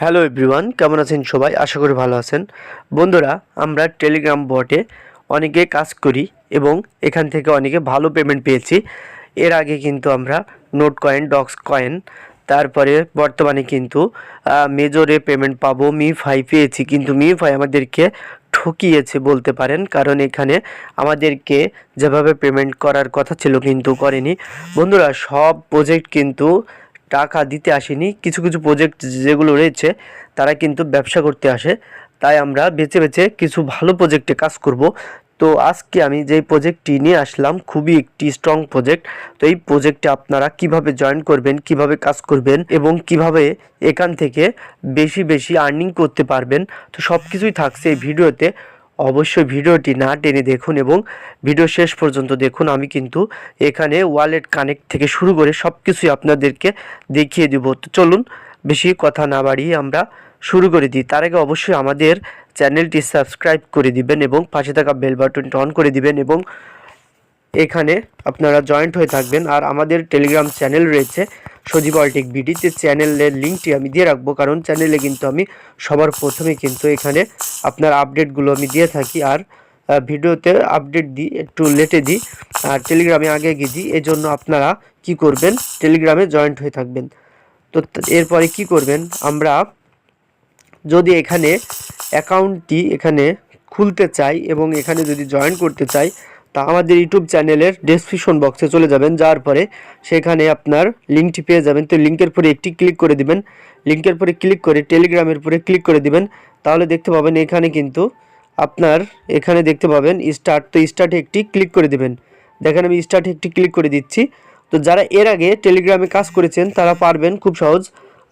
Hello everyone কেমন আছেন সবাই? আশা করি ভালো আছেন। বন্ধুরা, আমরা টেলিগ্রাম বটে অনেকে কাজ করি এবং এখান থেকে অনেকে ভালো পেমেন্ট পেয়েছি। এর আগে কিন্তু আমরা নোট কয়েন ডক্স কয়েন তারপরে বর্তমানে কিন্তু মেজরে পেমেন্ট পাবো মি ফাই পেয়েছি। কিন্তু মি ফাই আমাদেরকে ঠকিয়েছে বলতে পারেন, কারণ এখানে আমাদেরকে যেভাবে পেমেন্ট করার কথা ছিল কিন্তু করেনি। বন্ধুরা, সব প্রজেক্ট কিন্তু টাকা দিতে আসেনি। কিছু কিছু প্রজেক্ট যেগুলো রয়েছে, তারা কিন্তু ব্যবসা করতে আসে। তাই আমরা বেছে বেছে কিছু ভালো প্রজেক্টে কাজ করব। তো আজকে আমি যেই প্রজেক্টটি নিয়ে আসলাম, খুবই একটি স্ট্রং প্রজেক্ট তো এই প্রজেক্টে আপনারা কীভাবে জয়েন করবেন, কীভাবে কাজ করবেন এবং কীভাবে এখান থেকে বেশি বেশি আর্নিং করতে পারবেন, তো সব কিছুই থাকছে এই ভিডিওতে অবশ্যই ভিডিওটি না টেনে দেখুন এবং ভিডিও শেষ পর্যন্ত দেখুন। আমি কিন্তু এখানে ওয়ালেট কানেক্ট থেকে শুরু করে সব কিছুই আপনাদেরকে দেখিয়ে দিব। তো চলুন বেশি কথা না বাড়িয়ে আমরা শুরু করে দিই। তার আগে অবশ্যই আমাদের চ্যানেলটি সাবস্ক্রাইব করে দিবেন এবং পাশে থাকা বেল বাটনটি অন করে দিবেন এবং এখানে আপনারা জয়েন্ট হয়ে থাকবেন। আর আমাদের টেলিগ্রাম চ্যানেল রয়েছে সজীব অল্টিক বিডি যে চ্যানেলের লিঙ্কটি আমি দিয়ে রাখব, কারণ চ্যানেলে কিন্তু আমি সবার প্রথমে কিন্তু এখানে আপনার আপডেটগুলো আমি দিয়ে থাকি আর ভিডিওতে আপডেট দিই, একটু লেটে দিই। আর টেলিগ্রামে আগে গিয়ে দিই জন্য আপনারা কি করবেন? টেলিগ্রামে জয়েন্ট হয়ে থাকবেন। তো এরপরে কি করবেন? আমরা যদি এখানে অ্যাকাউন্টটি এখানে খুলতে চাই এবং এখানে যদি জয়েন করতে চাই, তা আমাদের ইউটিউব চ্যানেলের ডেসক্রিপশন বক্সে চলে যাবেন। যাওয়ার পরে সেখানে আপনার লিঙ্কটি পেয়ে যাবেন। তো লিঙ্কের পরে একটি ক্লিক করে দিবেন। লিঙ্কের পরে ক্লিক করে টেলিগ্রামের পরে ক্লিক করে দিবেন। তাহলে দেখতে পাবেন এখানে কিন্তু আপনার এখানে দেখতে পাবেন স্টার্ট তো স্টার্ট একটি ক্লিক করে দেবেন। দেখেন আমি স্টার্ট একটি ক্লিক করে দিচ্ছি। তো যারা এর আগে টেলিগ্রামে কাজ করেছেন, তারা পারবেন খুব সহজ।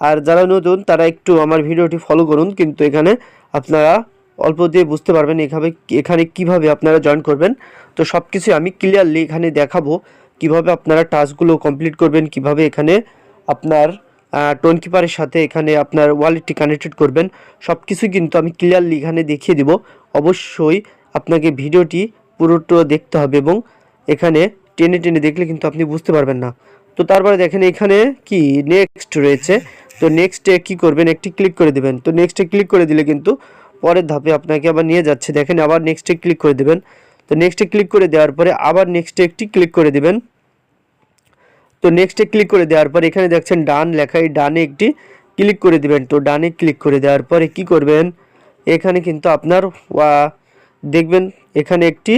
আর যারা নতুন, তারা একটু আমার ভিডিওটি ফলো করুন, কিন্তু এখানে আপনারা অল্প দিয়ে বুঝতে পারবেন এখানে এখানে কীভাবে আপনারা জয়েন করবেন। তো সব কিছু আমি ক্লিয়ারলি এখানে দেখাবো। কীভাবে আপনারা টাস্কগুলো কমপ্লিট করবেন, কীভাবে এখানে আপনার টোন কিপারের সাথে এখানে আপনার ওয়ালেটটি কানেক্টেড করবেন। সব কিছুই কিন্তু আমি ক্লিয়ারলি এখানে দেখিয়ে দিব। অবশ্যই আপনাকে ভিডিওটি পুরোটা দেখতে হবে এবং এখানে টেনে টেনে দেখলে কিন্তু আপনি বুঝতে পারবেন না। তো তারপরে দেখেন এখানে কি নেক্সট রয়েছে। তো নেক্সটে কি করবেন? একটি ক্লিক করে দেবেন। তো নেক্সটে ক্লিক করে দিলে কিন্তু পরের ধাপে আপনাকে আবার নিয়ে যাচ্ছে। দেখেন আবার নেক্সটে ক্লিক করে দেবেন। তো নেক্সটে ক্লিক করে দেওয়ার পরে আবার নেক্সটে একটি ক্লিক করে দেবেন। তো নেক্সটে ক্লিক করে দেওয়ার পর এখানে দেখছেন ডান লেখা এই ডানে একটি ক্লিক করে দিবেন। তো ডানে ক্লিক করে দেওয়ার পরে কি করবেন? এখানে কিন্তু আপনার দেখবেন এখানে একটি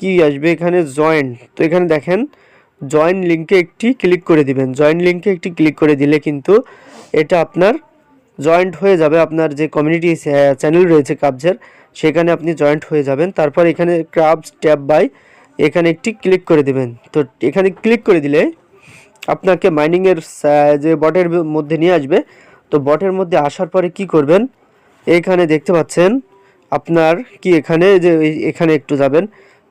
কি আসবে? এখানে জয়েন্ট তো এখানে দেখেন জয়েন লিঙ্কে একটি ক্লিক করে দিবেন। জয়েন লিঙ্কে একটি ক্লিক করে দিলে কিন্তু এটা আপনার জয়েন্ট হয়ে যাবে। আপনার যে কমিউনিটি চ্যানেল রয়েছে কাবজের সেখানে আপনি জয়েন্ট হয়ে যাবেন। তারপর এখানে ক্রাবস ট্যাব বাই এখানে একটি ক্লিক করে দিবেন। তো এখানে ক্লিক করে দিলে আপনাকে মাইনিংয়ের যে বটের মধ্যে নিয়ে আসবে, তো বটের মধ্যে আসার পরে কি করবেন? এখানে দেখতে পাচ্ছেন, আপনার কি এখানে, যে এখানে একটু যাবেন,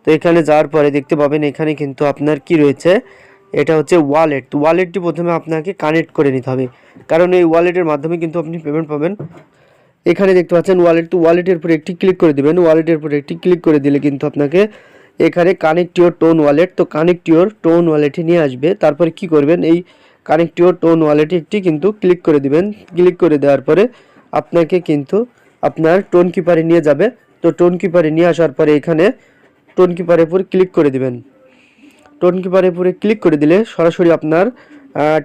তো এখানে যাওয়ার পরে দেখতে পাবেন এখানে কিন্তু আপনার কি রয়েছে, এটা হচ্ছে ওয়ালেট তো ওয়ালেটটি প্রথমে আপনাকে কানেক্ট করে নিতে হবে, কারণ এই ওয়ালেটের মাধ্যমে কিন্তু আপনি পেমেন্ট পাবেন। এখানে দেখতে পাচ্ছেন ওয়ালেট তো ওয়ালেটের উপরে একটি ক্লিক করে দিবেন ওয়ালেটের উপরে একটি ক্লিক করে দিলে কিন্তু আপনাকে এখানে কানেক্ট ইউর টোন ওয়ালেট তো কানেক্ট ইউর টোন ওয়ালেটে নিয়ে আসবে। তারপরে কি করবেন, এই কানেক্ট ইউর টোন ওয়ালেটে একটি কিন্তু ক্লিক করে দিবেন। ক্লিক করে দেওয়ার পরে আপনাকে কিন্তু আপনার টোন কিপারে নিয়ে যাবে। তো টোন কিপারে নিয়ে আসার পরে এখানে টোন কিপারের উপর ক্লিক করে দিবেন। টোন কিপারের উপরে ক্লিক করে দিলে সরাসরি আপনার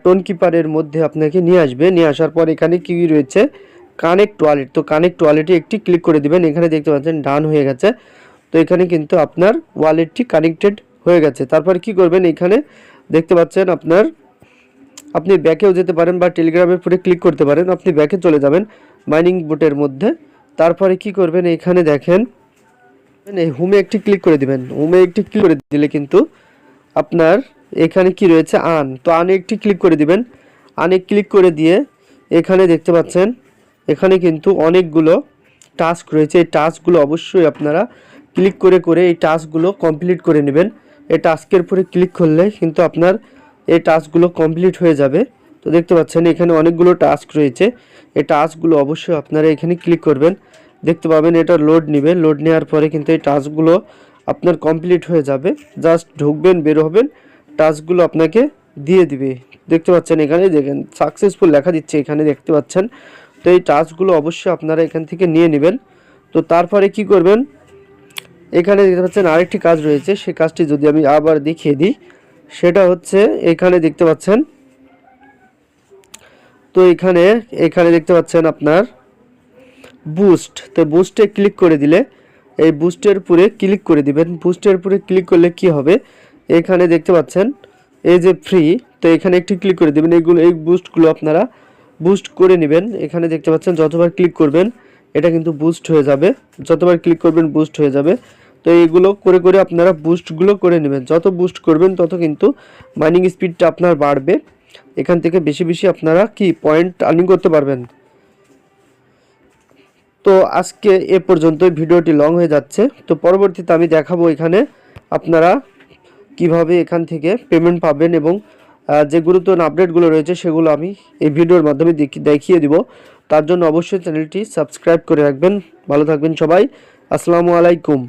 টোন কিপারের মধ্যে আপনাকে নিয়ে আসবে। নিয়ে আসার পর এখানে কি রয়েছে? কানেক্ট ওয়ালেট তো কানেক্ট ওয়ালেটে একটি ক্লিক করে দিবেন। এখানে দেখতে পাচ্ছেন ডান হয়ে গেছে। তো এখানে কিন্তু আপনার ওয়ালেটটি কানেক্টেড হয়ে গেছে। তারপর কি করবেন? এখানে দেখতে পাচ্ছেন আপনার, আপনি ব্যাকেও যেতে পারেন বা টেলিগ্রামের উপরে ক্লিক করতে পারেন। আপনি ব্যাকে চলে যাবেন মাইনিং বোটের মধ্যে। তারপরে কি করবেন? এখানে দেখেন এই হোমে একটি ক্লিক করে দিবেন। হোমে একটি ক্লিক করে দিলে কিন্তু আপনার এখানে কি রয়েছে? আন। তো আনে একটি ক্লিক করে দিবেন। আনে ক্লিক করে দিয়ে এখানে দেখতে পাচ্ছেন, এখানে কিন্তু অনেকগুলো টাস্ক রয়েছে। এই টাস্কগুলো অবশ্যই আপনারা ক্লিক করে করে এই টাস্কগুলো কমপ্লিট করে নেবেন। এই টাস্কের উপরে ক্লিক করলে কিন্তু আপনার এই টাস্কগুলো কমপ্লিট হয়ে যাবে। তো দেখতে পাচ্ছেন, এখানে অনেকগুলো টাস্ক রয়েছে। এই টাস্কগুলো অবশ্যই আপনারা এখানে ক্লিক করবেন। দেখতে পাবেন, এটা লোড নেবে। লোড নেওয়ার পরে কিন্তু এই টাস্কগুলো আপনার কমপ্লিট হয়ে যাবে। জাস্ট ঢুকবেন, বের হবেন, টাস্কগুলো আপনাকে দিয়ে দিবে। দেখতে পাচ্ছেন, এখানে দেখেন, সাকসেসফুল লেখা দিচ্ছে এখানে, দেখতে পাচ্ছেন। তো এই টাচগুলো অবশ্যই আপনারা এখান থেকে নিয়ে নেবেন। তো তারপরে কি করবেন? এখানে দেখতে পাচ্ছেন আরেকটি কাজ রয়েছে। সেই কাজটি যদি আমি আবার দেখিয়ে দিই, সেটা হচ্ছে এখানে দেখতে পাচ্ছেন। তো এখানে এখানে দেখতে পাচ্ছেন আপনার বুস্ট তো বুস্টে ক্লিক করে দিলে, এই বুস্টের উপরে ক্লিক করে দিবেন। বুস্টের উপরে ক্লিক করলে কি হবে? এখানে দেখতে পাচ্ছেন, এই যে ফ্রি তো এখানে একটি ক্লিক করে দিবেন। এইগুলো এই বুস্টগুলো আপনারা বুস্ট করে নেবেন। এখানে দেখতে পাচ্ছেন যতবার ক্লিক করবেন, এটা কিন্তু বুস্ট হয়ে যাবে। যতবার ক্লিক করবেন বুস্ট হয়ে যাবে। তো এইগুলো করে করে আপনারা বুস্টগুলো করে নেবেন। যত বুস্ট করবেন, তত কিন্তু মাইনিং স্পিডটা আপনার বাড়বে। এখান থেকে বেশি বেশি আপনারা কি পয়েন্ট আর্নিং করতে পারবেন। তো আজকে এ পর্যন্ত ভিডিওটি লং হয়ে যাচ্ছে। তো পরবর্তীতে আমি দেখাবো এখানে আপনারা কীভাবে এখান থেকে পেমেন্ট পাবেন এবং যে গুরুত্বপূর্ণ আপডেটগুলো রয়েছে, সেগুলো আমি এই ভিডিওর মাধ্যমে দেখি- দেখিয়ে দিব। তার জন্য অবশ্যই চ্যানেলটি সাবস্ক্রাইব করে রাখবেন। ভালো থাকবেন সবাই। আসসালামু আলাইকুম।